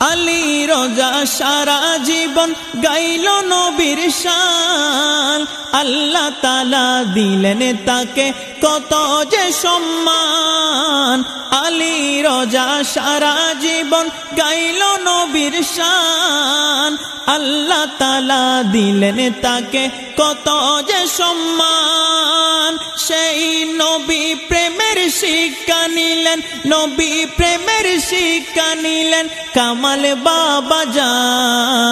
আলী রোজা সারা জীবন গাইল নবীর শান। আল্লাহ তালা দিলেন তাকে কত যে সম্মান। আলী রোজা সারা জীবন গাইল নবীর শান। আল্লাহ তালা দিলেন তাকে কত যে সম্মান। সেই নবী প্রেমের শিক্ষা নিলেন নবী প্রেমের শিক্ষা নিলেন কামাল বাবা আমরা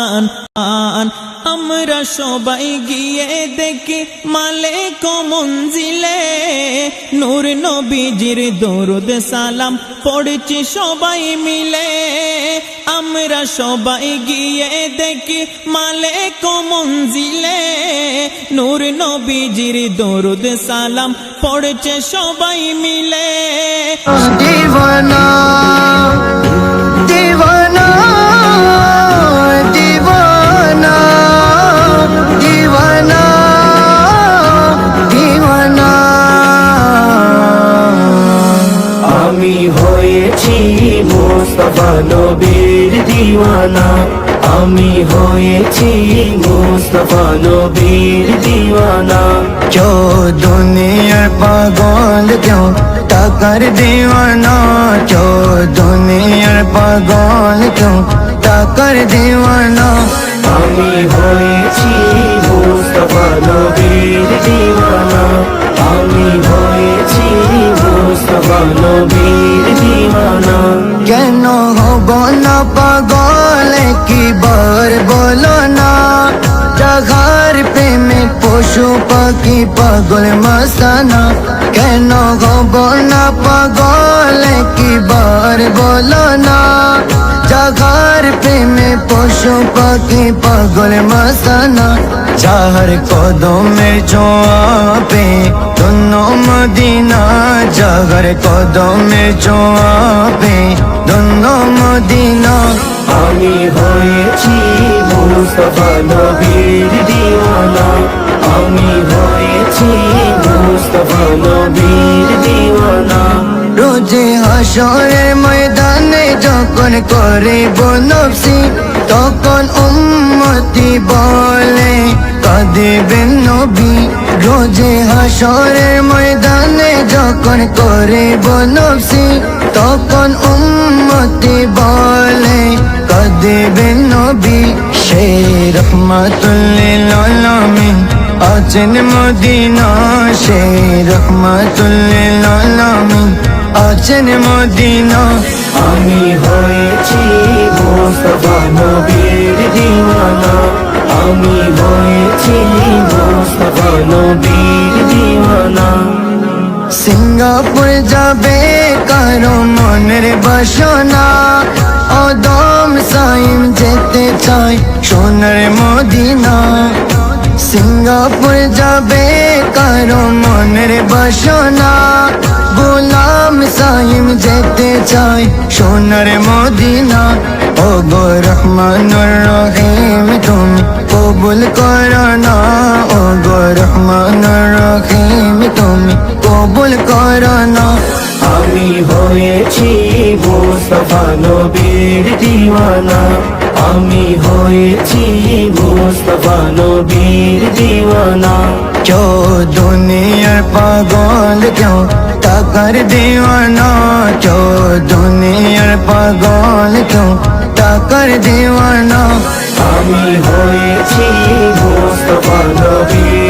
সবাই গিয়ে দেখি মালে কমঞ্জিলে নূর নবীজির দরুদ সালাম পড়ছি সবাই মিলে। আমরা সবাই গিয়ে দেখি মালে কমঞ্জিলে নূর নবীজির দরুদ সালাম পড়ছে সবাই মিলে। জীবনা মুস্তফা নবীর দিওয়ানা। আমি হয়েছি মুস্তফা নবীর দিওয়ানা। চো দুনিয়ার পাগল কেউ টাকার দিওয়ানা। চো দুনিয়ার পাগল কেউ টাকার দিওয়ানা। আমি হয়েছি মুস্তফা নবীর দিওয়ানা। আমি হয়েছি মুস্তফা নবীর দিওয়ানা কেন হব না পাগল কি বার বলো না? জাগার প্রেমে পশু পাখি পাগল মস্তানা কেন হব না পাগল কি বার বলো না? জাগার প্রেমে পশু পাখি পাগল মস্তানা চার কদমের ছোঁয়াপে দুনো মদিনা জাগার কদমের ছোঁয়াপে দুনো মদিনা। আমি হয়েছি মুস্তফা নবীর দিওয়ানা। আমি হয়েছি মুস্তফা নবীর দিওয়ানা। রোজে হাসরের ময়দানে যখন করে বনবসি তখন উম্মতি বলে কাঁদেবেন নবী। রোজে হাসরের ময়দানে যখন করে বনবসি তখন উম্মতি বলে কাঁদেবেন নবী সে রহমাতুল্লিল আলামিন। আছেন মদিনা সে রহমাতুল্লিল আলামিন। আছেন মদিনা। আমি হয়েছি মুস্তফা নবীর দিওয়ানা। আমি হয়েছি নবীর দিওয়ানা সিঙ্গাপুর যাবে কারও মনের বাসনা। অদম সাইম যেতে চাই সোনার মদিনা। সিঙ্গাপুর যাবে কারও মনের বাসনা। গোলাম সাইম যেতে চাই সোনার মদিনা। ও গো রহমানুর রহিম, তুমি কবুল করো না। গো রহমান রহিম তুমি কবুল করো না। আমি হয়েছি মুস্তফা নবীর দিওয়ানা। আমি হয়েছি মুস্তফা নবীর দিওয়ানা। চো দুনিয়ার পাগল কেউ তাকার দিওয়ানা। চো দুনিয়ার পাগল কেউ তাকার দিওয়ানা। আমি হয়েছি মুস্তফা নবীর